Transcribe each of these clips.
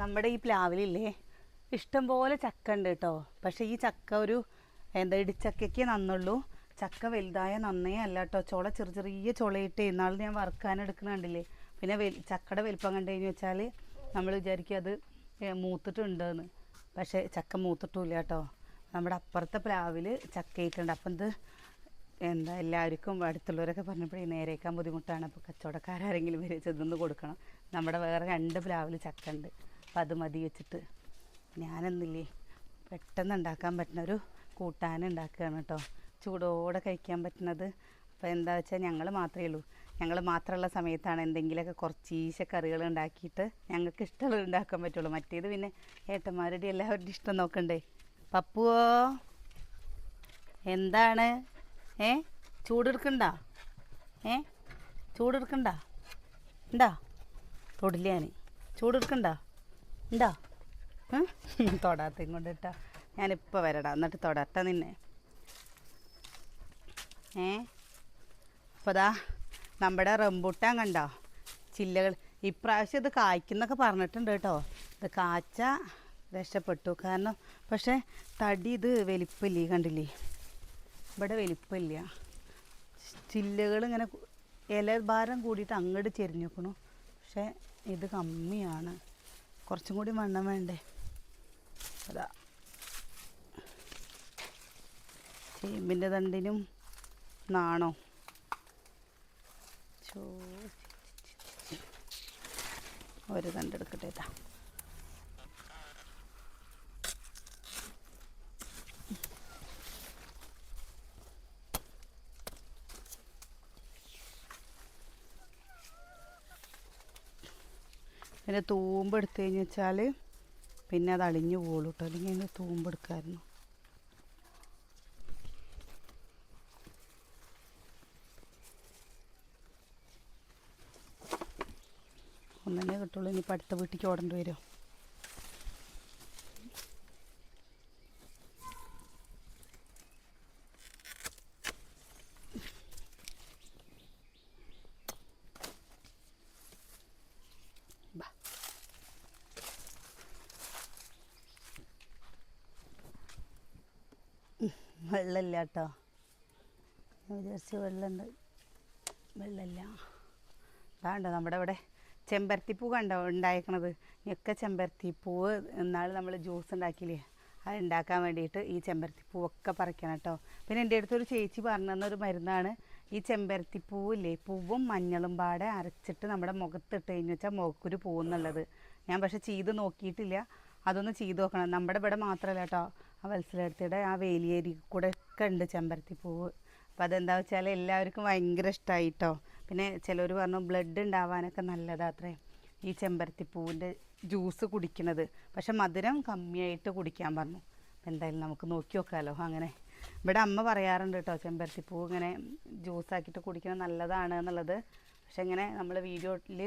നമ്മുടെ ഈ പ്ലാവിലില്ലേ ഇഷ്ടം പോലെ ചക്ക ഉണ്ട് കേട്ടോ. പക്ഷേ ഈ ചക്ക ഒരു എന്താ ഇടിച്ചക്കയ്ക്ക് നന്നുള്ളൂ. ചക്ക വലുതായ നന്നേ അല്ല കേട്ടോ. ചുള ചെറിയ ചെറിയ ചുളയിട്ട് ഇന്നാൾ ഞാൻ വറുക്കാൻ എടുക്കുന്നുണ്ടല്ലേ പിന്നെ വെൽ ചക്കയുടെ വലിപ്പം കണ്ടു കഴിഞ്ഞ് വെച്ചാൽ നമ്മൾ വിചാരിക്കും അത് മൂത്തിട്ടുണ്ടെന്ന്. പക്ഷേ ചക്ക മൂത്തിട്ടില്ല കേട്ടോ. നമ്മുടെ അപ്പുറത്തെ പ്ലാവിൽ ചക്കയിട്ടുണ്ട്. അപ്പം ഇത് എന്താ എല്ലാവർക്കും അടുത്തുള്ളവരൊക്കെ പറഞ്ഞപ്പോഴേ നേരേക്കാൻ ബുദ്ധിമുട്ടാണ്. അപ്പോൾ കച്ചവടക്കാരെങ്കിലും വരെ ചെന്ന് കൊടുക്കണം. നമ്മുടെ വേറെ രണ്ട് പ്ലാവിൽ ചക്ക ഉണ്ട്. അപ്പം അത് മതി വെച്ചിട്ട് ഞാനെന്നില്ലേ പെട്ടെന്ന് ഉണ്ടാക്കാൻ പറ്റുന്ന ഒരു കൂട്ടാൻ ഉണ്ടാക്കുകയാണ് കേട്ടോ. ചൂടോടെ കഴിക്കാൻ പറ്റുന്നത്. അപ്പോൾ എന്താ വെച്ചാൽ ഞങ്ങൾ മാത്രമേ ഉള്ളൂ. ഞങ്ങൾ മാത്രമുള്ള സമയത്താണ് എന്തെങ്കിലുമൊക്കെ കുറച്ചീശ കറികൾ ഉണ്ടാക്കിയിട്ട് ഞങ്ങൾക്ക് ഇഷ്ടമുള്ളത് ഉണ്ടാക്കാൻ പറ്റുള്ളൂ. മറ്റേത് പിന്നെ ഏട്ടന്മാരുടെ എല്ലാവരുടെയും ഇഷ്ടം നോക്കണ്ടേ. പപ്പുവോ? എന്താണ്? ഏ? ചൂടെടുക്കണ്ട ഏ? ചൂടെടുക്കണ്ട ഉണ്ടാ തൊടില്ല ഞാൻ ചൂടെടുക്കണ്ട ഉണ്ടാ? തൊടാത്ത കൊണ്ടിട്ടാ ഞാനിപ്പോൾ വരടാ. എന്നിട്ട് തൊടാത്ത നിന്നെ. ഏ? അപ്പോൾ ദാ നമ്മുടെ റംബൂട്ടാൻ കണ്ടോ? ചില്ലകൾ. ഇപ്രാവശ്യം ഇത് കായ്ക്കുന്നൊക്കെ പറഞ്ഞിട്ടുണ്ട് കേട്ടോ. ഇത് കാച്ച രക്ഷപ്പെട്ടു. കാരണം പക്ഷേ തടി ഇത് വലിപ്പില്ലേ കണ്ടില്ലേ? ഇവിടെ വലിപ്പില്ല. ചില്ലകൾ ഇങ്ങനെ ഇല ഭാരം കൂടിയിട്ട് അങ്ങോട്ട് ചെരിഞ്ഞു വെക്കണു പക്ഷേ ഇത് കമ്മിയാണ്. കുറച്ചും കൂടി വണ്ണം വേണ്ടേ? അതാ. ചേമ്പിന്റെ തണ്ടിനും നാണോ? ചോ ഒരു തണ്ടെടുക്കട്ടെ ഇതാ. പിന്നെ തൂമ്പ് എടുത്തു കഴിഞ്ഞ് വെച്ചാൽ പിന്നെ അത് അളിഞ്ഞു പോകുള്ളൂ കേട്ടോ. അല്ലെങ്കിൽ അതിന്റെ തൂമ്പ് എടുക്കാമായിരുന്നു ഒന്നെ കിട്ടുള്ളൂ. ഇനിയിപ്പോൾ അടുത്ത വീട്ടിലേക്ക് ഓടേണ്ടി വരും ബാ വെള്ളമില്ല കേട്ടോ ഞാൻ വിചാരിച്ചു വെള്ളമുണ്ട് വെള്ളമില്ല അതാണ്ടോ നമ്മുടെ ഇവിടെ ചെമ്പരത്തിപ്പൂ കണ്ടോ ഉണ്ടായിരിക്കണത് ഞൊക്കെ ചെമ്പരത്തിപ്പൂവ് എന്നാൽ നമ്മൾ ജ്യൂസ് ഉണ്ടാക്കിയില്ലേ? അത് ഉണ്ടാക്കാൻ വേണ്ടിയിട്ട് ഈ ചെമ്പരത്തിപ്പൂവൊക്കെ പറിക്കണം കേട്ടോ. പിന്നെ എന്റെ അടുത്തൊരു ചേച്ചി പറഞ്ഞു തന്നൊരു മരുന്നാണ്. ഈ ചെമ്പരത്തിപ്പൂവില്ലേ പൂവും മഞ്ഞളും പാടെ അരച്ചിട്ട് നമ്മുടെ മുഖത്തിട്ട് കഴിഞ്ഞ് വെച്ചാൽ മുഖക്കുരു പോകുന്നുള്ളത്. ഞാൻ പക്ഷെ ചെയ്ത് നോക്കിയിട്ടില്ല. അതൊന്ന് ചെയ്ത് നോക്കണം. നമ്മുടെ ഇവിടെ മാത്രമല്ല കേട്ടോ. ആ വത്സലടുത്തിടെ ആ വേലിയേരി കൂടെ ഒക്കെ ഉണ്ട് ചെമ്പരത്തിപ്പൂവ് അപ്പോൾ അതെന്താ വെച്ചാൽ എല്ലാവർക്കും ഭയങ്കര ഇഷ്ടമായി കേട്ടോ പിന്നെ ചിലർ പറഞ്ഞു ബ്ലഡ് ഉണ്ടാവാനൊക്കെ നല്ലതാത്രേ ഈ ചെമ്പരത്തി ചെമ്പരത്തിപ്പൂവിന്റെ ജ്യൂസ് കുടിക്കുന്നത് പക്ഷെ മധുരം കമ്മിയായിട്ട് കുടിക്കാൻ പറഞ്ഞു. അപ്പം എന്തായാലും നമുക്ക് നോക്കി നോക്കാമല്ലോ അങ്ങനെ. ഇവിടെ അമ്മ പറയാറുണ്ട് കേട്ടോ ചെമ്പരത്തിപ്പൂ ഇങ്ങനെ ജ്യൂസാക്കിയിട്ട് കുടിക്കുന്നത് നല്ലതാണ് എന്നുള്ളത്. പക്ഷെ ഇങ്ങനെ നമ്മൾ വീഡിയോയിൽ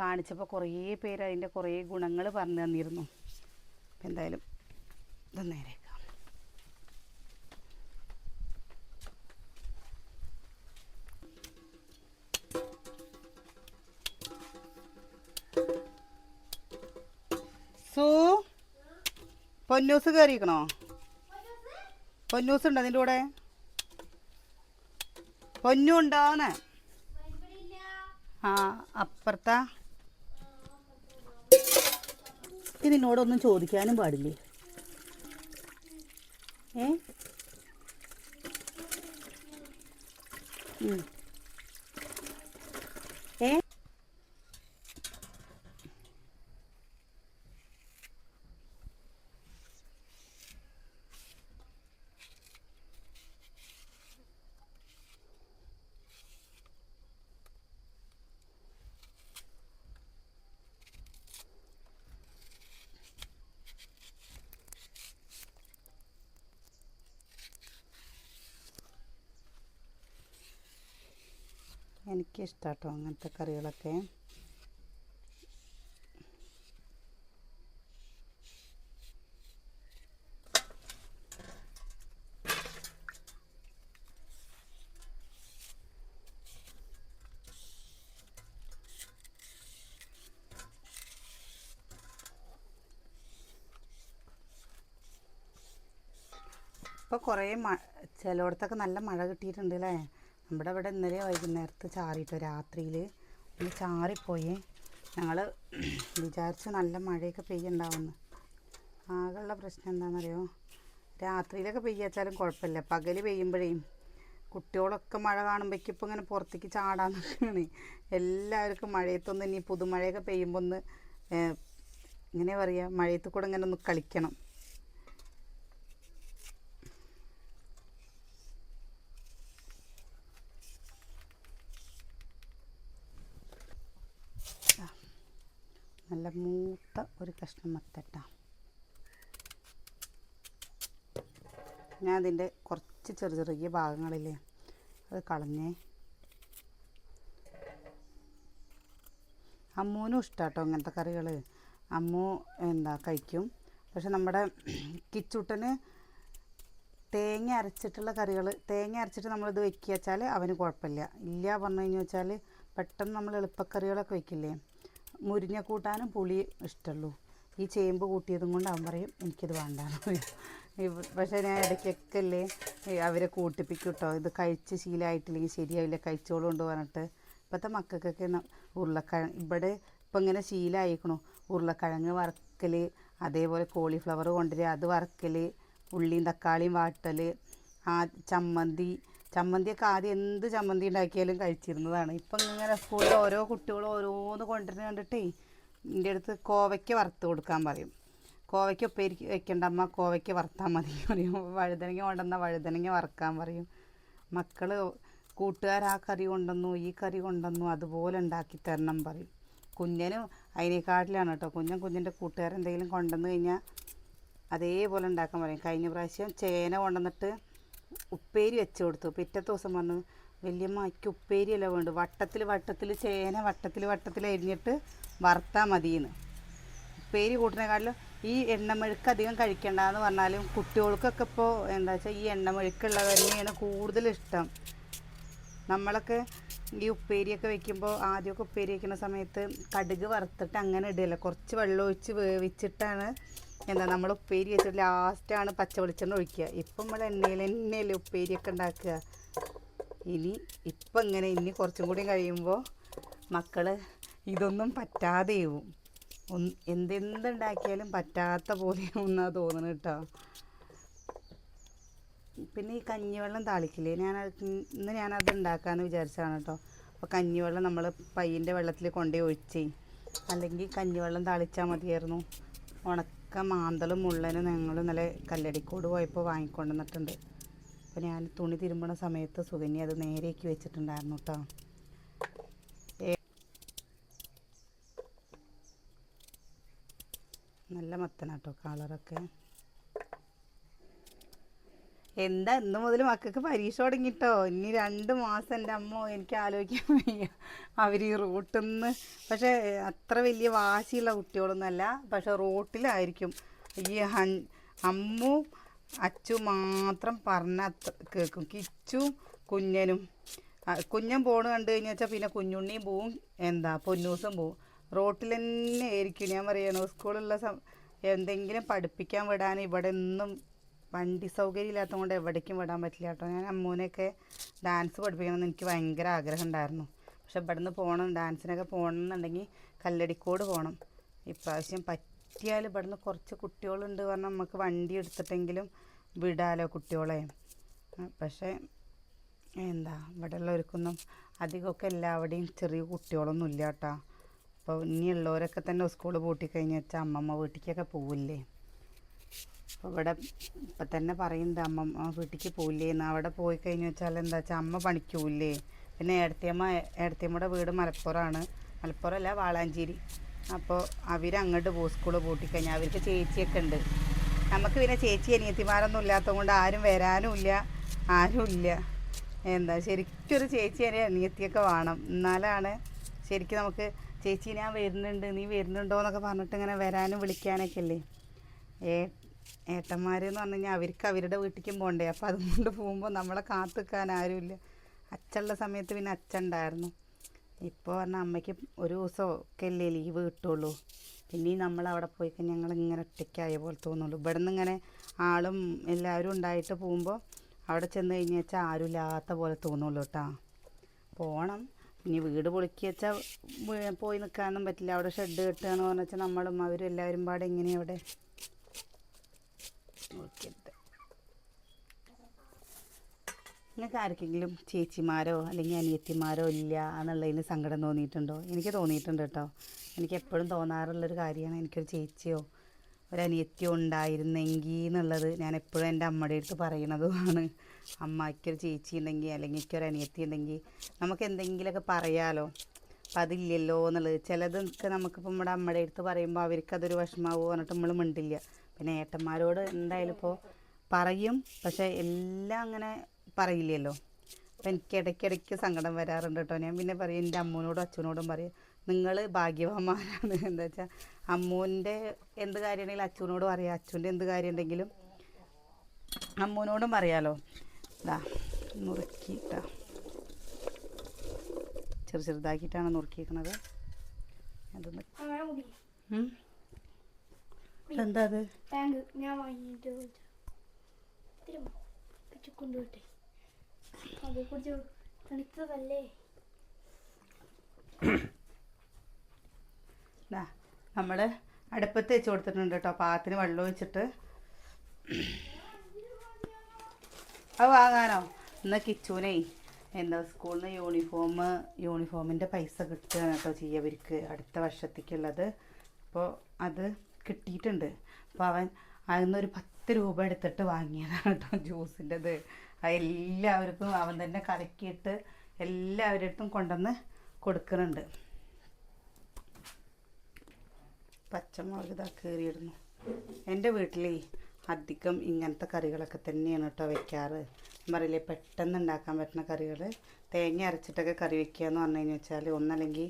കാണിച്ചപ്പോൾ കുറേ പേര് അതിന്റെ കുറേ ഗുണങ്ങൾ പറഞ്ഞു തന്നിരുന്നു. എന്തായാലും ഇത് നേരേക്കാം പൊന്നൂസ് കയറിയിരിക്കണോ പൊന്നൂസ് ഉണ്ടോ അതിന്റെ കൂടെ? പൊന്നു ഉണ്ടോന്ന് ആ അപ്പുറത്താ. നിന്നോടൊന്നും ചോദിക്കാനും പാടില്ലേ? ഏ? എനിക്ക് കേട്ടോ അങ്ങനത്തെ കറികളൊക്കെ. ഇപ്പോൾ കുറേ മ ചിലയിടത്തൊക്കെ നല്ല മഴ കിട്ടിയിട്ടുണ്ട് അല്ലേ നമ്മുടെ ഇവിടെ ഇന്നലെ വൈകുന്നേരത്ത് ചാറിയിട്ടോ രാത്രിയിൽ ഒന്ന് ചാറിപ്പോയി. ഞങ്ങൾ വിചാരിച്ചു നല്ല മഴയൊക്കെ പെയ്യുണ്ടാവുമെന്ന് ആകെയുള്ള പ്രശ്നം എന്താണെന്നറിയോ? രാത്രിയിലൊക്കെ പെയ്യാച്ചാലും കുഴപ്പമില്ല. പകൽ പെയ്യുമ്പോഴേ കുട്ടികളൊക്കെ മഴ കാണുമ്പോഴേക്കും ഇപ്പം ഇങ്ങനെ പുറത്തേക്ക് ചാടാൻ എല്ലാവർക്കും മഴയത്തൊന്ന് ഇനി പുതുമഴയൊക്കെ പെയ്യുമ്പോൾ ഒന്ന് ഇങ്ങനെ പറയുക മഴയത്ത് കൂടെ ഇങ്ങനെ ഒന്ന് കളിക്കണം. നല്ല മൂത്ത ഒരു കഷ്ണം മത്തട്ട. ഞാൻ അതിന്റെ കുറച്ച് ചെറു ചെറിയ ഭാഗങ്ങളില്ലേ അത് കളഞ്ഞേ. അമ്മൂനും ഇഷ്ടാട്ടോ അങ്ങനത്തെ കറികൾ അമ്മു എന്താ കഴിക്കും. പക്ഷെ നമ്മുടെ കിച്ചൂട്ടന് തേങ്ങ അരച്ചിട്ടുള്ള കറികൾ തേങ്ങ അരച്ചിട്ട് നമ്മളിത് വെക്കുക വെച്ചാൽ അവന് കുഴപ്പമില്ല. ഇല്ല പറഞ്ഞു കഴിഞ്ഞു വെച്ചാൽ പെട്ടെന്ന് നമ്മൾ എളുപ്പക്കറികളൊക്കെ വെക്കില്ലേ? മുരിങ്ങ കൂട്ടാനും പുളി ഇഷ്ടമുള്ളൂ. ഈ ചേമ്പ് കൂട്ടിയതും കൊണ്ട് അവൻ പറയും എനിക്കിത് വേണ്ടാന്ന് പക്ഷേ ഞാൻ ഇടയ്ക്കൊക്കെ അല്ലേ അവരെ കൂട്ടിപ്പിക്കും കേട്ടോ ഇത് കഴിച്ച് ശീലമായിട്ടില്ലെങ്കിൽ ശരിയാവില്ല കഴിച്ചോളൂ കൊണ്ട് പറഞ്ഞിട്ട് ഇപ്പോഴത്തെ മക്കൾക്കൊക്കെ ഉരുളക്കിഴ ഇവിടെ ഇപ്പം ഇങ്ങനെ ശീലമായിക്കണു ഉരുളക്കിഴങ്ങ് വറക്കൽ അതേപോലെ കോളിഫ്ലവർ കൊണ്ടുവരിക അത് വറക്കൽ ഉള്ളിയും തക്കാളിയും വാട്ടൽ ആ ചമ്മന്തി ചമ്മന്തിയൊക്കെ ആദ്യം എന്ത് ചമ്മന്തി ഉണ്ടാക്കിയാലും കഴിച്ചിരുന്നതാണ്. ഇപ്പം ഇങ്ങനെ സ്കൂളിൽ ഓരോ കുട്ടികളും ഓരോന്ന് കൊണ്ടുവരുന്ന കണ്ടിട്ടേ എന്റെ അടുത്ത് കോവയ്ക്ക് വറുത്ത് കൊടുക്കാൻ പറയും. കോവയ്ക്ക് ഉപ്പേരി വെക്കേണ്ട അമ്മ കോവയ്ക്ക് വറുത്താൽ മതി പറയും. വഴുതനങ്ങ കൊണ്ടുവന്നാൽ വഴുതനങ്ങ വറുക്കാൻ പറയും. മക്കൾ കൂട്ടുകാർ ആ കറി കൊണ്ടുവന്നു ഈ കറി കൊണ്ടുവന്നു അതുപോലെ ഉണ്ടാക്കി തരണം പറയും. കുഞ്ഞനും അതിനേക്കാട്ടിലാണ് കേട്ടോ. കുഞ്ഞൻ കുഞ്ഞിന്റെ കൂട്ടുകാരെന്തെങ്കിലും കൊണ്ടുവന്ന് കഴിഞ്ഞാൽ അതേപോലെ ഉണ്ടാക്കാൻ പറയും. കഴിഞ്ഞ പ്രാവശ്യം ചേന കൊണ്ടുവന്നിട്ട് ഉപ്പേരി വെച്ച് കൊടുത്തു. പിറ്റത്തെ ദിവസം പറഞ്ഞു വലിയമ്മയ്ക്ക് ഉപ്പേരിയല്ല വേണ്ട വട്ടത്തിൽ വട്ടത്തിൽ ചേന വട്ടത്തിൽ വട്ടത്തിൽ അരിഞ്ഞിട്ട് വറുത്താൽ മതിയെന്ന്. ഉപ്പേരി കൂട്ടിനേക്കാട്ടിലും ഈ എണ്ണമെഴുക്ക് അധികം കഴിക്കണ്ടെന്ന് പറഞ്ഞാലും കുട്ടികൾക്കൊക്കെ ഇപ്പോൾ എന്താ വെച്ചാൽ ഈ എണ്ണമെഴുക്കുള്ളത് തന്നെയാണ് കൂടുതൽ ഇഷ്ടം. നമ്മളൊക്കെ ഈ ഉപ്പേരിയൊക്കെ വെക്കുമ്പോൾ ആദ്യമൊക്കെ ഉപ്പേരി വയ്ക്കുന്ന സമയത്ത് കടുക് വറുത്തിട്ട് അങ്ങനെ ഇടില്ല കുറച്ച് വെള്ളം ഒഴിച്ച് വേവിച്ചിട്ടാണ് എന്താ നമ്മൾ ഉപ്പേരി വെച്ചിട്ട് ലാസ്റ്റാണ് പച്ച വെളിച്ചെണ്ണ ഒഴിക്കുക. ഇപ്പം നമ്മൾ എണ്ണയിൽ എണ്ണയല്ലേ ഉപ്പേരിയൊക്കെ ഉണ്ടാക്കുക. ഇനി ഇപ്പം ഇങ്ങനെ ഇനി കുറച്ചും കൂടി കഴിയുമ്പോൾ മക്കൾ ഇതൊന്നും പറ്റാതെയാവും ഒന്ന് എന്തെന്തുണ്ടാക്കിയാലും പറ്റാത്ത പോലെയാവുന്നാണ് തോന്നുന്നത് തോന്നുന്നു കേട്ടോ. പിന്നെ ഈ കഞ്ഞിവെള്ളം താളിക്കില്ലേ? ഞാൻ ഇന്ന് ഞാനത് ഉണ്ടാക്കാമെന്ന് വിചാരിച്ചതാണ് കേട്ടോ. അപ്പോൾ കഞ്ഞിവെള്ളം നമ്മൾ പയ്യന്റെ വെള്ളത്തിൽ കൊണ്ടുപോയി ഒഴിച്ചേ അല്ലെങ്കിൽ കഞ്ഞിവെള്ളം താളിച്ചാൽ മതിയായിരുന്നു. ഉണക്ക മാന്തളും മുള്ളനും ഞങ്ങൾ ഇന്നലെ കല്ലടിക്കോട് പോയപ്പോൾ വാങ്ങിക്കൊണ്ടുവന്നിട്ടുണ്ട്. അപ്പോൾ ഞാൻ തുണി തിരുമ്പണ സമയത്ത് സുകന്യ അത് നേരേക്ക് വെച്ചിട്ടുണ്ടായിരുന്നു കേട്ടോ. നല്ല മത്തനാട്ടോ കളറൊക്കെ. എന്താ ഇന്ന് മുതൽ മക്കൾക്ക് പരീക്ഷ തുടങ്ങിട്ടോ? ഇനി രണ്ട് മാസം എന്റെ അമ്മ എനിക്ക് ആലോചിക്കാൻ വയ്യ. അവർ ഈ റോട്ടിൽ നിന്ന് പക്ഷേ അത്ര വലിയ വാശിയുള്ള കുട്ടികളൊന്നുമല്ല. പക്ഷെ റോട്ടിലായിരിക്കും. ഈ അമ്മു അച്ചു മാത്രം പറഞ്ഞ കേൾക്കും. കിച്ചും കുഞ്ഞനും. കുഞ്ഞൻ പോണ് കണ്ടു കഴിഞ്ഞാൽ വെച്ചാൽ പിന്നെ കുഞ്ഞുണ്ണിയും പോവും. എന്താ പൊന്നൂസും പോവും. റോട്ടിൽ തന്നെ ആയിരിക്കും. ഞാൻ പറയണു സ്കൂളുള്ള സം എന്തെങ്കിലും പഠിപ്പിക്കാൻ വിടാൻ ഇവിടെ ഒന്നും വണ്ടി സൗകര്യം ഇല്ലാത്തത് കൊണ്ട് എവിടേക്കും വിടാൻ പറ്റില്ല കേട്ടോ. ഞാൻ അമ്മൂനെയൊക്കെ ഡാൻസ് പഠിപ്പിക്കണമെന്ന് എനിക്ക് ഭയങ്കര ആഗ്രഹം ഉണ്ടായിരുന്നു. പക്ഷെ ഇവിടുന്ന് പോകണം ഡാൻസിനൊക്കെ പോകണം എന്നുണ്ടെങ്കിൽ കല്ലടിക്കോട് പോകണം. ഇപ്രാവശ്യം പറ്റിയാൽ ഇവിടുന്ന് കുറച്ച് കുട്ടികളുണ്ട് പറഞ്ഞാൽ നമുക്ക് വണ്ടി എടുത്തിട്ടെങ്കിലും വിടാലോ കുട്ടികളെ. പക്ഷേ എന്താ ഇവിടെ ഉള്ളവർക്കൊന്നും അധികമൊക്കെ എല്ലാവരുടെയും ചെറിയ കുട്ടികളൊന്നും ഇല്ല കേട്ടോ. അപ്പോൾ ഇനിയുള്ളവരൊക്കെ തന്നെ സ്കൂൾ പൂട്ടി കഴിഞ്ഞ് വെച്ചാൽ അമ്മമ്മ വീട്ടിലേക്കൊക്കെ പോവില്ലേ? അപ്പോൾ ഇവിടെ ഇപ്പം തന്നെ പറയുന്നുണ്ട് അമ്മമ്മ വീട്ടിലേക്ക് പോവില്ലേ? എന്ന് അവിടെ പോയി കഴിഞ്ഞ് വെച്ചാൽ എന്താ വെച്ചാൽ അമ്മ പണിക്കൂല്ലേ പിന്നെ ഏടത്തിയമ്മ ഏടത്തിയമ്മയുടെ വീട് മലപ്പുറമാണ്. മലപ്പുറം അല്ല വാളാഞ്ചേരി അപ്പോൾ അവരങ്ങോട്ട് പോകും സ്കൂൾ പൂട്ടിക്കഴിഞ്ഞാൽ അവർക്ക് ചേച്ചിയൊക്കെ ഉണ്ട്. നമുക്ക് പിന്നെ ചേച്ചി അനിയത്തിമാരൊന്നും ഇല്ലാത്തത് കൊണ്ട് ആരും വരാനും ഇല്ല ആരും ഇല്ല എന്താ ശരിക്കൊരു ചേച്ചി അനി അനിയത്തിയൊക്കെ വേണം. എന്നാലാണ് ശരിക്കും നമുക്ക് ചേച്ചി ഞാൻ വരുന്നുണ്ട് നീ വരുന്നുണ്ടോ എന്നൊക്കെ പറഞ്ഞിട്ട് ഇങ്ങനെ വരാനും വിളിക്കാനൊക്കെ അല്ലേ ഏ ഏട്ടന്മാരെന്ന് പറഞ്ഞു കഴിഞ്ഞാൽ അവർക്ക് അവരുടെ വീട്ടിലേക്കും പോകണ്ടേ അപ്പോൾ അതുകൊണ്ട് പോകുമ്പോൾ നമ്മളെ കാത്തു നിൽക്കാൻ ആരുമില്ല. അച്ഛനുള്ള സമയത്ത് പിന്നെ അച്ഛൻ ഉണ്ടായിരുന്നു ഇപ്പോൾ പറഞ്ഞാൽ അമ്മയ്ക്ക് ഒരു ദിവസം ഒക്കെ അല്ലേ ലീവ് കിട്ടുള്ളൂ. പിന്നെ നമ്മൾ അവിടെ പോയി കഴിഞ്ഞാൽ ഞങ്ങൾ ഇങ്ങനെ ഒറ്റയ്ക്കായ പോലെ തോന്നുള്ളൂ. ഇവിടെ നിന്ന് ഇങ്ങനെ ആളും എല്ലാവരും ഉണ്ടായിട്ട് പോകുമ്പോൾ അവിടെ ചെന്ന് കഴിഞ്ഞ് വെച്ചാൽ ആരും ഇല്ലാത്ത പോലെ തോന്നുള്ളൂ കേട്ടോ പോകണം ഇനി വീട് പൊളിക്കി വെച്ചാൽ പോയി നിൽക്കാനൊന്നും പറ്റില്ല. അവിടെ ഷെഡ് കെട്ടുകയെന്ന് പറഞ്ഞാൽ നമ്മളും അവരും എല്ലാവരും പാടെ എങ്ങനെയാണ് അവിടെ. നോക്കിയിട്ട് നിങ്ങൾക്ക് ആർക്കെങ്കിലും ചേച്ചിമാരോ അല്ലെങ്കിൽ അനിയത്തിമാരോ ഇല്ല എന്നുള്ളതിന് സങ്കടം തോന്നിയിട്ടുണ്ടോ? എനിക്ക് തോന്നിയിട്ടുണ്ട് കേട്ടോ. എനിക്ക് എപ്പോഴും തോന്നാറുള്ളൊരു കാര്യമാണ് എനിക്കൊരു ചേച്ചിയോ ഒരു അനിയത്തിയോ ഉണ്ടായിരുന്നെങ്കിൽ എന്നുള്ളത് ഞാൻ എപ്പോഴും എന്റെ അമ്മയുടെ അടുത്ത് പറയണതുമാണ് അമ്മയ്ക്കൊരു ചേച്ചി ഉണ്ടെങ്കിൽ അല്ലെങ്കിൽ എനിക്കൊരു അനിയത്തി ഉണ്ടെങ്കിൽ നമുക്ക് എന്തെങ്കിലുമൊക്കെ പറയാലോ. അപ്പം അതില്ലല്ലോ എന്നുള്ളത്. ചിലതൊക്കെ നമുക്കിപ്പോൾ നമ്മുടെ അമ്മയുടെ അടുത്ത് പറയുമ്പോൾ അവർക്കതൊരു വിഷമാവുമോ പറഞ്ഞിട്ട് നമ്മൾ മിണ്ടില്ല. പിന്നെ ഏട്ടന്മാരോട് എന്തായാലും ഇപ്പോൾ പറയും. പക്ഷേ എല്ലാം അങ്ങനെ പറയില്ലല്ലോ. അപ്പം എനിക്ക് ഇടയ്ക്കിടയ്ക്ക് സങ്കടം വരാറുണ്ട് കേട്ടോ. ഞാൻ പിന്നെ പറയും എന്റെ അമ്മൂനോടും അച്ഛനോടും പറയും നിങ്ങൾ ഭാഗ്യവാന്മാരാണ്. എന്താ വെച്ചാൽ അമ്മൂന്റെ എന്ത് കാര്യമാണെങ്കിലും അച്ഛനോടും അറിയാം അച്ഛന്റെ എന്ത് കാര്യം ഉണ്ടെങ്കിലും അമ്മൂനോടും പറയാലോ. ഇതാ നുറുക്കിയിട്ടാ. ചെറു ചെറുതാക്കിയിട്ടാണ് നുറുക്കിയിരിക്കുന്നത് അതൊന്ന്. എന്താ അത്? ഞാൻ വാങ്ങിയിട്ട് കൊണ്ടുപോട്ടെ തണുത്തതല്ലേ? നമ്മൾ അടുപ്പത്ത് വെച്ച് കൊടുത്തിട്ടുണ്ട് കേട്ടോ. പാകത്തിന് വെള്ളം ഒഴിച്ചിട്ട്. അത് വാങ്ങാനോ? ഇന്ന് കിച്ചൂനേ എന്താ സ്കൂളിൽ നിന്ന് യൂണിഫോം യൂണിഫോമിന്റെ പൈസ കിട്ടുകയാണ് കേട്ടോ ചെയ്യവർക്ക് അടുത്ത വർഷത്തേക്കുള്ളത്. അപ്പോൾ അത് കിട്ടിയിട്ടുണ്ട്. അപ്പോൾ അവൻ അതിൽ നിന്നൊരു പത്ത് രൂപ എടുത്തിട്ട് വാങ്ങിയതാണ് കേട്ടോ ജ്യൂസിന്റെത് എല്ലാവർക്കും അവൻ തന്നെ കലക്കിയിട്ട് എല്ലാവരുടെ കൊണ്ടുവന്ന് കൊടുക്കുന്നുണ്ട്. പച്ചമുളക് ഇതാ കയറിയിടുന്നു എന്റെ വീട്ടിൽ അധികം ഇങ്ങനത്തെ കറികളൊക്കെ തന്നെയാണ് കേട്ടോ വെക്കാറ്. പറയില്ലേ പെട്ടെന്ന് ഉണ്ടാക്കാൻ പറ്റുന്ന കറികൾ. തേങ്ങ അരച്ചിട്ടൊക്കെ കറി വെക്കുക എന്ന് പറഞ്ഞു കഴിഞ്ഞാൽ വെച്ചാൽ ഒന്നല്ലെങ്കിൽ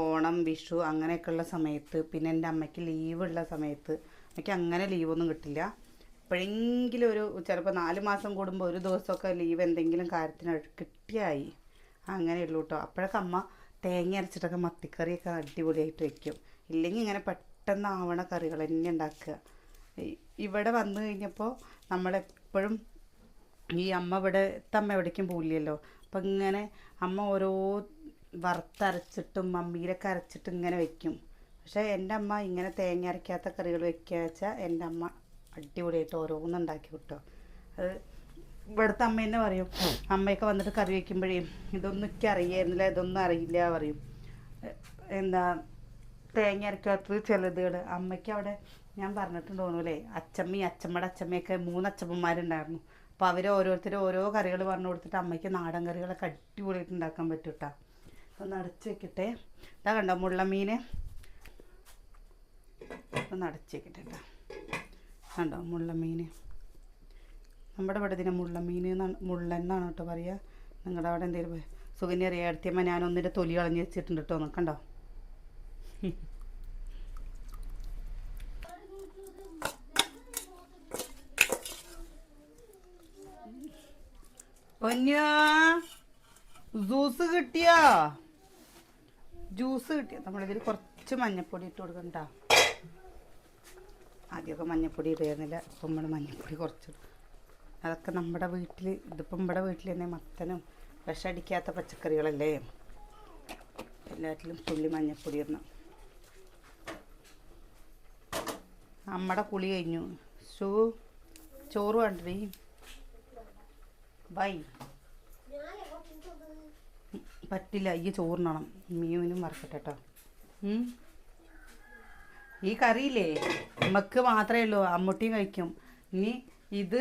ഓണം വിഷു അങ്ങനെയൊക്കെയുള്ള സമയത്ത് പിന്നെ എന്റെ അമ്മയ്ക്ക് ലീവുള്ള സമയത്ത് എനിക്ക് അങ്ങനെ ലീവൊന്നും കിട്ടില്ല. എപ്പോഴെങ്കിലും ഒരു ചിലപ്പോൾ നാല് മാസം കൂടുമ്പോൾ ഒരു ദിവസമൊക്കെ ലീവ് എന്തെങ്കിലും കാര്യത്തിന് കിട്ടിയായി. അങ്ങനെയുള്ളൂ കേട്ടോ അപ്പോഴൊക്കെ അമ്മ തേങ്ങ അരച്ചിട്ടൊക്കെ മത്തിക്കറിയൊക്കെ അടിപൊളിയായിട്ട് വെക്കും. ഇല്ലെങ്കിൽ ഇങ്ങനെ പെട്ടെന്ന് ആവണ കറികൾ തന്നെ ഉണ്ടാക്കുക. ഇവിടെ വന്നു കഴിഞ്ഞപ്പോൾ നമ്മളെപ്പോഴും ഈ അമ്മ ഇവിടെ അമ്മ എവിടേക്കും പോലെയല്ലോ അപ്പം ഇങ്ങനെ അമ്മ ഓരോ വറുത്തരച്ചിട്ടും മമ്മിയിലൊക്കെ അരച്ചിട്ടും ഇങ്ങനെ വെക്കും. പക്ഷേ എന്റെ അമ്മ ഇങ്ങനെ തേങ്ങ അരയ്ക്കാത്ത കറികൾ വെക്കുക വെച്ചാൽ എന്റെ അമ്മ അടിപൊളിയായിട്ട് ഓരോന്നും ഉണ്ടാക്കി കിട്ടോ അത് ഇവിടുത്തെ അമ്മ തന്നെ പറയും. അമ്മയൊക്കെ വന്നിട്ട് കറി വയ്ക്കുമ്പോഴേ ഇതൊന്നും എനിക്ക് അറിയായിരുന്നില്ല ഇതൊന്നും അറിയില്ല പറയും. എന്താ തേങ്ങ അരക്കാത്തത് ചിലതുകൾ അമ്മയ്ക്ക് അവിടെ ഞാൻ പറഞ്ഞിട്ടുണ്ട് തോന്നൂലേ അച്ചമ്മി അച്ചമ്മയുടെ അച്ചമ്മയൊക്കെ മൂന്ന് അച്ചമ്മമാരുണ്ടായിരുന്നു അപ്പോൾ അവർ ഓരോരുത്തരും ഓരോ കറികൾ പറഞ്ഞു കൊടുത്തിട്ട് അമ്മയ്ക്ക് നാടൻ കറികളൊക്കെ അടിപൊളിയായിട്ട് ഉണ്ടാക്കാൻ പറ്റും കേട്ടോ ഒന്ന് അടച്ച് വെക്കട്ടെ. ഇതാ കണ്ടോ മുള്ളമീൻ ഒന്ന് അടച്ച് വെക്കട്ടെ കേട്ടോ കണ്ടോ മുള്ളമീൻ നമ്മുടെ ഇവിടെ ഇതിനെ മുള്ളമീൻ എന്നാണ് മുള്ളൻ എന്നാണ് കേട്ടോ പറയുക. നിങ്ങളുടെ അവിടെ എന്തെങ്കിലും സുഗന്യ അറിയാടുത്തിയമ്മ ഞാൻ ഒന്നിന്റെ തൊലി കളഞ്ഞ് വെച്ചിട്ടുണ്ട് കേട്ടോ നോക്കണ്ടോ പൊന്നോ ജ്യൂസ് കിട്ടിയോ? ജ്യൂസ് കിട്ടിയോ? നമ്മളിതിൽ കുറച്ച് മഞ്ഞപ്പൊടി ഇട്ട് കൊടുക്കണ്ട. ആദ്യമൊക്കെ മഞ്ഞപ്പൊടി ഇടുന്നില്ല ഇപ്പം നമ്മൾ മഞ്ഞപ്പൊടി കുറച്ചിടും. അതൊക്കെ നമ്മുടെ വീട്ടിൽ ഇതിപ്പം നമ്മുടെ വീട്ടിൽ തന്നെ മത്തനും വിഷടിക്കാത്ത പച്ചക്കറികളല്ലേ? എല്ലാറ്റിലും തുള്ളി മഞ്ഞപ്പൊടി ഇടണം. നമ്മുടെ കുളി കഴിഞ്ഞു. ഷൂ ചോറ് വേണ്ടി ബൈ. പറ്റില്ല. ഈ ചോറിനണം. മീനും വറക്കട്ടെ കേട്ടോ. ഈ കറിയില്ലേ? നമുക്ക് മാത്രമേ ഉള്ളൂ. അമ്മൂട്ടിയും കഴിക്കും. ഇനി ഇത്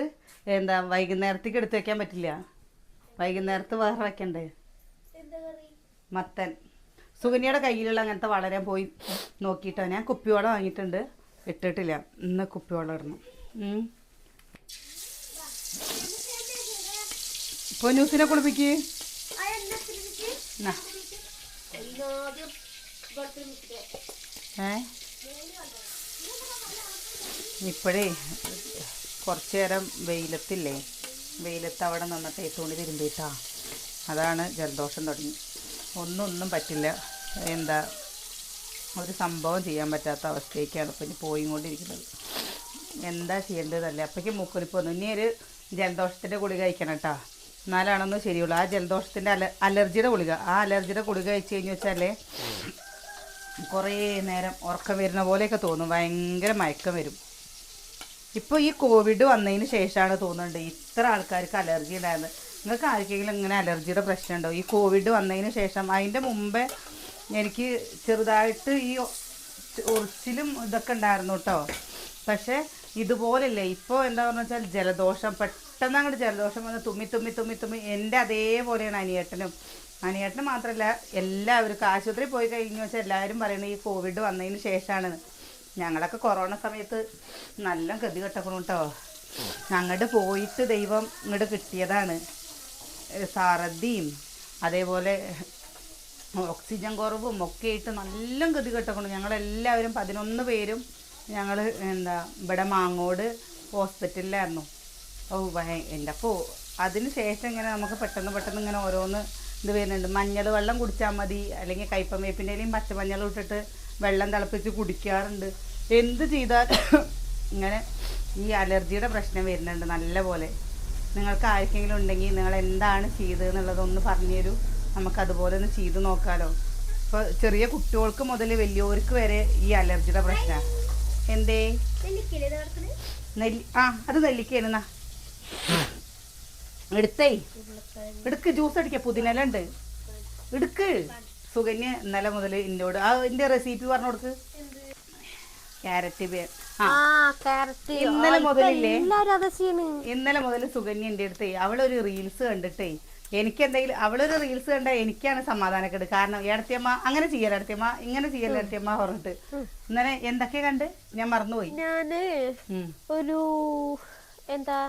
എന്താ വൈകുന്നേരത്തേക്ക് എടുത്ത് വെക്കാൻ പറ്റില്ല. വൈകുന്നേരത്ത് വേറെ വെക്കണ്ടേ? മത്തൻ. സുകന്യയുടെ കയ്യിലുള്ള അങ്ങനത്തെ വളരെ പോയി നോക്കിയിട്ടോ ഞാൻ കുപ്പിവെള്ളം വാങ്ങിയിട്ടുണ്ട്. ഇട്ടിട്ടില്ല. ഇന്ന് കുപ്പിവെള്ളം ഇടണം. ഇപ്പോൾ ന്യൂസിനെ കുളിപ്പിക്ക്. ഏ? ഇപ്പോഴേ കുറച്ച് നേരം വെയിലത്തില്ലേ? വെയിലത്ത് അവിടെ നിന്നിട്ട് തുണി തിരുമ്പിട്ടാ അതാണ് ജലദോഷം തുടങ്ങി. ഒന്നും ഒന്നും പറ്റില്ല. എന്താ ഒരു സംഭവം ചെയ്യാൻ പറ്റാത്ത അവസ്ഥയ്ക്കാണ് ഇപ്പം ഇനി പോയിക്കൊണ്ടിരിക്കുന്നത്. എന്താ ചെയ്യേണ്ടതല്ലേ അപ്പോഴേക്കും മൂക്കൊലിപ്പ് വന്നു ഇനി ഒരു ജലദോഷത്തിന്റെ ഗുളിക കഴിക്കണം കേട്ടോ. എന്നാലാണൊന്നും ശരിയുള്ളൂ. ആ ജലദോഷത്തിന്റെ അല അലർജിയുടെ ഗുളിക. ആ അലർജിയുടെ ഗുളിക കഴിച്ച് കഴിഞ്ഞു വെച്ചാലേ കുറേ നേരം ഉറക്കം വരുന്ന പോലെയൊക്കെ തോന്നും. ഭയങ്കര മയക്കം വരും. ഇപ്പോൾ ഈ കോവിഡ് വന്നതിന് ശേഷമാണ് തോന്നുന്നുണ്ട് ഇത്ര ആൾക്കാർക്ക് അലർജി ഉണ്ടായിരുന്നത്. നിങ്ങൾക്ക് ആർക്കെങ്കിലും ഇങ്ങനെ അലർജിയുടെ പ്രശ്നം ഉണ്ടോ ഈ കോവിഡ് വന്നതിന് ശേഷം അതിന്റെ മുമ്പേ എനിക്ക് ചെറുതായിട്ട് ഈ ഉറിച്ചിലും ഇതൊക്കെ ഉണ്ടായിരുന്നു കേട്ടോ. പക്ഷേ ഇതുപോലല്ലേ ഇപ്പോൾ എന്താ പറഞ്ഞു വെച്ചാൽ ജലദോഷം പെട്ടെന്ന് അങ്ങോട്ട് ജലദോഷം വന്ന് തുമ്മി തുമ്മി തുമ്മി തുമ്മി. എന്റെ അതേപോലെയാണ് അനിയേട്ടനും. അനിയേട്ടന് മാത്രമല്ല എല്ലാവർക്കും ആശുപത്രി പോയി കഴിഞ്ഞു വെച്ചാൽ എല്ലാവരും പറയുന്നത് ഈ കോവിഡ് വന്നതിന് ശേഷമാണ് ഞങ്ങളൊക്കെ കൊറോണ സമയത്ത് നല്ല ഗതി കെട്ടക്കണം കേട്ടോ അങ്ങോട്ട് പോയിട്ട് ദൈവം ഇങ്ങോട്ട് കിട്ടിയതാണ്. ഏ, അതേപോലെ ഓക്സിജൻ കുറവും ഒക്കെ ആയിട്ട് നല്ല ഗതി കെട്ടക്കണം. ഞങ്ങളെല്ലാവരും പതിനൊന്ന് പേരും ഞങ്ങൾ എന്താ ഇവിടെ മാങ്ങോട് ഹോസ്പിറ്റലിലായിരുന്നു. ഓ ഭയ എന്റെ അപ്പോൾ അതിന് ശേഷം ഇങ്ങനെ നമുക്ക് പെട്ടെന്ന് പെട്ടെന്ന് ഇങ്ങനെ ഓരോന്ന് ഇത് വരുന്നുണ്ട്. മഞ്ഞൾ വെള്ളം കുടിച്ചാൽ മതി. അല്ലെങ്കിൽ കയ്പമേപ്പിന്റെ ഇലയും പച്ചമഞ്ഞൾ ഇട്ടിട്ട് വെള്ളം തിളപ്പിച്ച് കുടിക്കാറുണ്ട്. എന്ത് ചെയ്താൽ ഇങ്ങനെ ഈ അലർജിയുടെ പ്രശ്നം വരുന്നുണ്ട് നല്ല പോലെ നിങ്ങൾക്ക് ആർക്കെങ്കിലും ഉണ്ടെങ്കിൽ നിങ്ങൾ എന്താണ് ചെയ്തതെന്നുള്ളതൊന്ന് പറഞ്ഞു തരൂ. നമുക്കതുപോലെ ഒന്ന് ചെയ്ത് നോക്കാലോ. ഇപ്പോൾ ചെറിയ കുട്ടികൾക്ക് മുതൽ വലിയവർക്ക് വരെ ഈ അലർജിയുടെ പ്രശ്നമാണ് എന്തേ? നെല്ലി ആ അത് നെല്ലിക്കായിരുന്നാ എടുത്തേ. എടുക്ക് ജ്യൂസ് അടിക്ക പുതിനെല ഉണ്ട്. എടുക്ക്. സുകന്യ ഇന്നലെ മുതൽ ഇന്നോട്. ആ എന്റെ റെസിപ്പി പറഞ്ഞു കൊടുക്ക് ക്യാരറ്റ് ക്യാരറ്റ്. ഇന്നലെ മുതലില്ലേ? ഇന്നലെ മുതൽ സുകന്യ എന്റെ അടുത്തേ അവളൊരു റീൽസ് കണ്ടിട്ടേ. എനിക്ക് എന്തെങ്കിലും അവളൊരു റീൽസ് കണ്ട എനിക്കാണ് സമാധാനക്കേട്. കാരണം ഇടത്തിയമ്മ അങ്ങനെ ചെയ്യല ഇടത്തിയമ്മ ഇങ്ങനെ ചെയ്യല ഇടത്തിയമ്മ പറഞ്ഞിട്ട്. ഇന്നലെ എന്തൊക്കെ കണ്ട്? ഞാൻ മറന്നുപോയി. ഞാൻ ഒരു എന്താ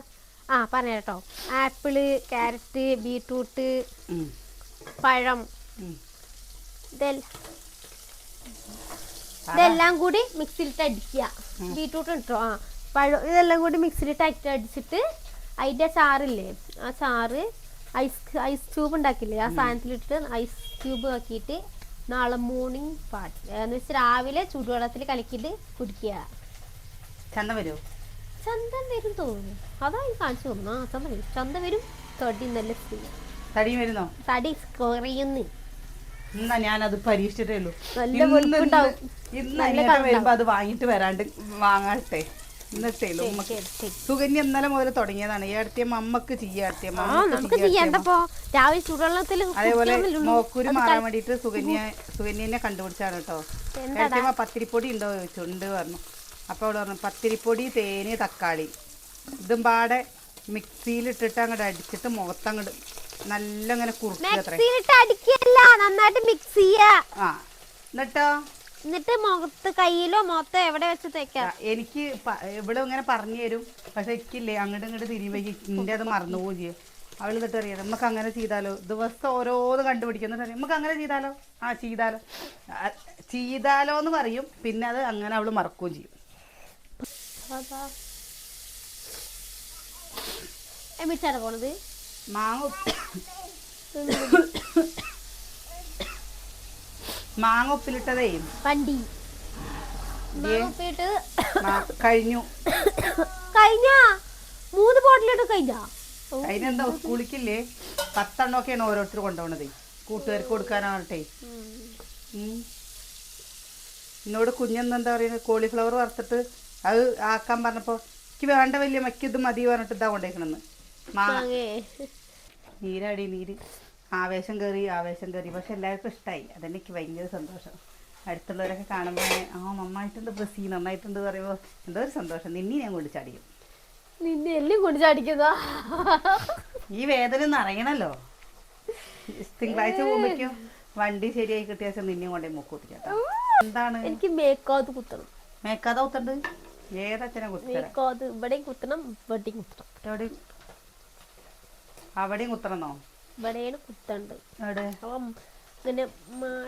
ആ പറഞ്ഞ കേട്ടോ. ആപ്പിൾ ക്യാരറ്റ് ബീട്രൂട്ട് പഴം. ഇതെല്ലാം കൂടി മിക്സിയിലിട്ട് അടിക്കുക. ബീട്രൂട്ട് ഇട്ടോ? ആ പഴം ഇതെല്ലാം കൂടി മിക്സിയിലിട്ട് അറ്റ അടിച്ചിട്ട് അതിന്റെ ചാറില്ലേ? ആ ചാറ് ഐസ് ഐസ് ക്യൂബ് ഉണ്ടാക്കില്ലേ? ആ സാധനത്തിലിട്ട് ഐസ് ക്യൂബ് ആക്കിയിട്ട് നാളെ മോർണിംഗ് പാട്ട് എന്ന് വെച്ചാൽ രാവിലെ ചൂടുവെള്ളത്തിൽ കലക്കിയിട്ട് കുടിക്കുക. ചന്ത വരുമോ ചന്തം വരും തോന്നുന്നു. അതാ ഈ കാണിച്ചു തന്നു ആ ചന്ത വരും ചന്ത വരും തടി നല്ല തടി വരുന്നോ? തടി കുറയുന്നു. എന്നാ ഞാനത് പരീക്ഷിച്ചിട്ടേ ഉള്ളൂ. ഇന്ന് വരുമ്പോ അത് വാങ്ങിട്ട് വരാണ്ട് വാങ്ങട്ടെ. ഇന്നത്തെ. സുകന്യ ഇന്നലെ മുതൽ തുടങ്ങിയതാണ്. ഈ അടുത്ത അമ്മയ്ക്ക് രാവിലെ ചൂടുവെള്ളത്തിൽ അതേപോലെ അത് മാറാൻ വേണ്ടിട്ട് സുകന്യ സുകന്യനെ കണ്ടുപിടിച്ചാണ് കേട്ടോ. പത്തിരിപ്പൊടി ഉണ്ടോ ചോദിച്ചു. ഉണ്ട് പറഞ്ഞു. അപ്പോൾ അവൾ പറഞ്ഞു പത്തിരിപ്പൊടി തേന് തക്കാളി. ഇതും പാടെ മിക്സിയിലിട്ടിട്ട് അങ്ങോട്ട് അടിച്ചിട്ട് മുഖത്തങ്ങോട്ട് നല്ല ഇങ്ങനെ മിക്സിയിലിട്ട് അടിക്കല്ല നന്നായിട്ട് മിക്സ് ചെയ്യാ ആ എന്നിട്ടോ? എന്നിട്ട് മുഖത്ത് കയ്യിലോ മുഖത്തോ എവിടെ വെച്ച് തേക്കാം എനിക്ക് ഇവിടെ ഇങ്ങനെ പറഞ്ഞു തരും. പക്ഷെ എനിക്കില്ലേ അങ്ങോട്ട് ഇങ്ങോട്ട് തിരിയുമ്പോഴേക്ക് ഇന്റെ അത് മറന്നു പോവുകയും ചെയ്യും. അവൾ എന്നിട്ട് അറിയാം നമുക്ക് അങ്ങനെ ചെയ്താലോ? ദിവസം ഓരോന്ന് കണ്ടുപിടിക്കുന്ന സമയം നമുക്ക് അങ്ങനെ ചെയ്താലോ? ആ ചെയ്താലോ. ചെയ്താലോ എന്ന് പറയും. പിന്നെ അത് അങ്ങനെ അവൾ മറക്കുകയും ചെയ്യും. എമ്മിച്ചാണ് പോണത്? മാങ്ങ മാങ്ങ ഉപ്പിലിട്ടതേ. വണ്ടി. ഉപ്പിലിട്ട് കഴിഞ്ഞു. കഴിഞ്ഞ? മൂന്ന് ബോട്ടിലിട്ട് കഴിഞ്ഞ? അതിനെന്താ സ്കൂളിക്കില്ലേ? പത്തെണ്ണമൊക്കെയാണ് ഓരോരുത്തർ കൊണ്ടുപോണത്. കൂട്ടുകാർക്ക് കൊടുക്കാനാവട്ടെ. എന്നോട് കുഞ്ഞെന്ന് എന്താ പറയുന്നത് കോളിഫ്ലവർ വറുത്തിട്ട് അത് ആക്കാൻ പറഞ്ഞപ്പോൾ എനിക്ക് വേണ്ട വലിയ മക്കിയത് ഇത് മതി പറഞ്ഞിട്ട് ഇതാ കൊണ്ടേക്കണെന്ന് നീരടി നീര്. ആവേശം കയറി ആവേശം കയറി പക്ഷെ എല്ലാവർക്കും ഇഷ്ടമായി അതെനിക്ക് ഭയങ്കര സന്തോഷം. അടുത്തുള്ളവരൊക്കെ കാണുമ്പോൾ ആ നന്നായിട്ടുണ്ട് ബ്രസീ നന്നായിട്ടുണ്ട് പറയുമ്പോൾ എന്തോ ഒരു സന്തോഷം. നിന്നെ ഞാൻ കൊണ്ട് ചടിയും നിന്നെ എല്ലാം കൊണ്ട് ചാടിക്കുന്നതാ ഈ വേദന ഒന്ന് അറിയണല്ലോ. തിങ്കളാഴ്ച പോകുമ്പോഴേക്കും വണ്ടി ശരിയായി കിട്ടിയ ശേഷം നിന്നെ കൊണ്ടേ മൂക്കൂത്തിക്കട്ടോ എന്താണ്? എനിക്ക് മേക്കാത് കുത്തണം. മേക്കാതെ കുത്തണ്ട്? ഏതച്ഛനെ കുത്തണം മേക്കാത് ഇവിടെയും കുത്തണം ഇവിടെയും കുത്തണം. എവിടെ അവിടെയും കുത്തണോ ഇവിടെയാണ് കുത്തണ്ട്. എവിടെ? അപ്പം ഇങ്ങനെ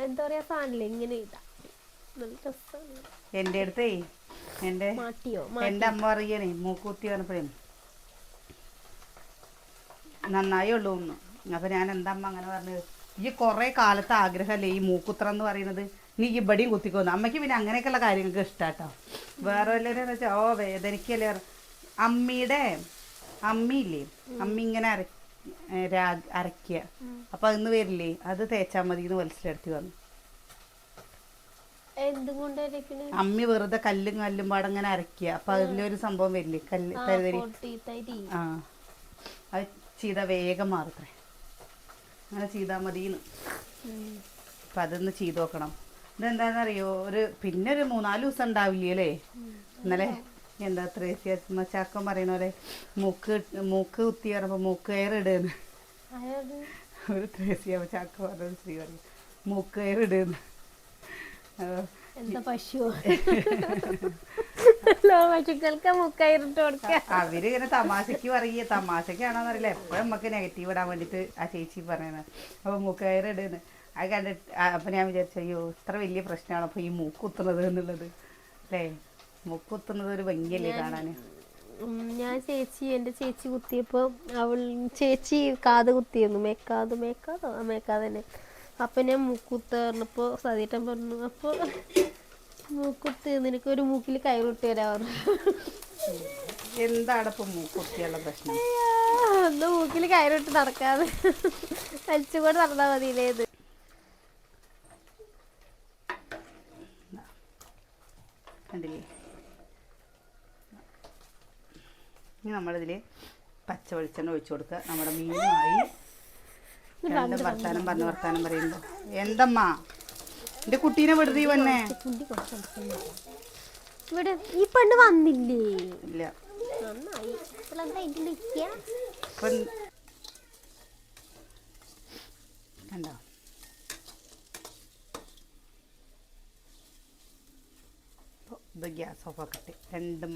എന്താ പറയാ സാധനല്ലേ ഇങ്ങനെ ഇതാ. നല്ല രസമാണ് എന്റെ അടുത്തേ എന്റെ മാട്ടിയോ എന്റെ അമ്മ പറയണേ മൂക്കുത്തി പറഞ്ഞപ്പോഴേ. നന്നായി ഉള്ളൂ ഒന്ന് അപ്പൊ ഞാൻ എന്താ അമ്മ അങ്ങനെ പറഞ്ഞത്? ഈ കൊറേ കാലത്തെ ആഗ്രഹമല്ലേ ഈ മൂക്കുത്ര എന്ന് പറയുന്നത്? നീ ഇവിടെയും കുത്തിക്കോന്നു അമ്മയ്ക്ക് പിന്നെ അങ്ങനെയൊക്കെയുള്ള കാര്യങ്ങൾക്ക് ഇഷ്ടാട്ടോ. വേറെ വല്ലവരെന്ന് വെച്ചാൽ ഓ വേദനിക്കല്ലേ. അമ്മിയുടെ അമ്മിയില്ലേ അമ്മി ഇങ്ങനെ അര ഏ, രാ- അരക്കുക അപ്പൊ അതിന്ന് വരില്ലേ? അത് തേച്ചാൽ മതി എന്ന് മനസ്സിലെടുത്തി വന്നു. അമ്മി വെറുതെ കല്ലും കല്ലും പാടെ അങ്ങനെ അരക്കുക അപ്പൊ അതിലൊരു സംഭവം വരില്ലേ? കല്ല് തരി ആ. അത് ചെയ്ത വേഗം മാറത്രേ. അങ്ങനെ ചെയ്താൽ മതിന്ന്. അപ്പൊ അപ്പം അതൊന്ന് ചെയ്ത് നോക്കണം. ഇതെന്താണെന്നറിയോ ഒരു പിന്നെ ഒരു മൂന്നാൽ ദിവസം ഉണ്ടാവില്ലേ അല്ലേ ഇന്നലെ എന്താ ത്രേസ്യ ചാക്കൻ പറയണ പോലെ മൂക്ക് മൂക്ക് കുത്തി പറയുമ്പോൾ മൂക്ക് കയർ ഇടുന്ന്. ആരാത്? ഒരു ത്രേസ്യ ചാക്ക പറഞ്ഞ സ്ത്രീ പറയും മൂക്ക് കയർ ഇടുന്ന്. എന്താ പശു പശുക്കൾക്ക് മുക്കയറിട്ട് കൊടുക്ക. അവർ ഇങ്ങനെ തമാശക്ക് പറയ തമാശക്കാണോന്ന് അറിയില്ല. എപ്പോഴും നമുക്ക് നെഗറ്റീവ് ഇടാൻ വേണ്ടിട്ട് ആ ചേച്ചി പറയുന്നത് അപ്പൊ മൂക്കയറ് ഇടുന്നു. അത് കണ്ടിട്ട് അപ്പൊ ഞാൻ വിചാരിച്ചു അയ്യോ ഇത്ര വലിയ പ്രശ്നമാണ് അപ്പൊ ഈ മൂക്ക് കുത്തുന്നത് എന്നുള്ളത്? അല്ലേ? മൂക്ക് കുത്തുന്നത് ഒരു ഭംഗിയല്ലേ കാണാന് ഞാൻ ചേച്ചി എന്റെ ചേച്ചി കുത്തിയപ്പോൾ അവൾ ചേച്ചി കാത് കുത്തിയിരുന്നു. മേക്കാത് മേക്കാതോ? മേക്കാതെ തന്നെ. അപ്പം ഞാൻ മൂക്കുത്ത് പറഞ്ഞപ്പോൾ സതീട്ടൻ പറഞ്ഞു അപ്പോൾ മൂക്കുത്ത് നിനക്ക് ഒരു മൂക്കിൽ കയറുട്ടി തരാ പറഞ്ഞു. എന്താണ് ഇപ്പൊ പ്രശ്നം? ഒന്ന് മൂക്കിൽ കയറിട്ട് നടക്കാതെ വലിച്ചുകൊണ്ട് നടന്നാൽ മതിയില്ലേ ഇത്? കണ്ടില്ലേ? ഇനി നമ്മളിതിൽ പച്ച വെളിച്ചെണ്ണ ഒഴിച്ചു കൊടുക്കുക. നമ്മുടെ മീനുമായി രണ്ടും വർത്താനം പറഞ്ഞ് വർത്താനം പറയുമ്പോൾ എന്തമ്മ? എന്റെ കുട്ടീനെ വെറുതെ വന്നേ. ഇവിടെ ഈ പെണ്ണ് വന്നില്ലേ? ഇല്ല. കണ്ടോ? ഇത് ഗ്യാസ് ഓഫ് ആക്കട്ടെ. രണ്ടും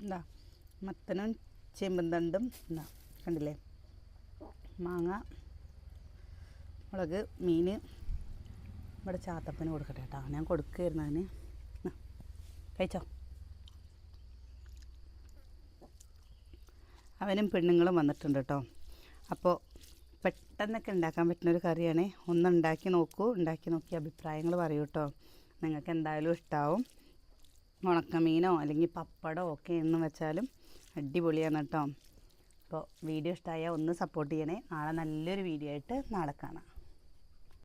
എന്താ മത്തനും ചേമ്പും തണ്ടും എന്താ കണ്ടില്ലേ? മാങ്ങ മുളക് മീൻ ഇവിടെ ചാത്തപ്പന് കൊടുക്കട്ടെ കേട്ടോ. ഞാൻ കൊടുക്കുകയായിരുന്നു അതിന്. കഴിച്ചോ? അവനും പെണ്ണുങ്ങളും വന്നിട്ടുണ്ട് കേട്ടോ. അപ്പോൾ പെട്ടെന്നൊക്കെ ഉണ്ടാക്കാൻ പറ്റുന്ന ഒരു കറിയാണ്. ഒന്ന് ഉണ്ടാക്കി നോക്കൂ. ഉണ്ടാക്കി നോക്കി അഭിപ്രായങ്ങൾ പറയൂ കേട്ടോ. നിങ്ങൾക്ക് എന്തായാലും ഇഷ്ടാവും. ഉണക്കമീനോ അല്ലെങ്കിൽ പപ്പടമോ ഒക്കെ എന്ന് വെച്ചാലും അടിപൊളിയാണ് കേട്ടോ. അപ്പോൾ വീഡിയോ ഇഷ്ടമായാൽ ഒന്ന് സപ്പോർട്ട് ചെയ്യണേ. നാളെ നല്ലൊരു വീഡിയോ ആയിട്ട് നാളെ കാണാം.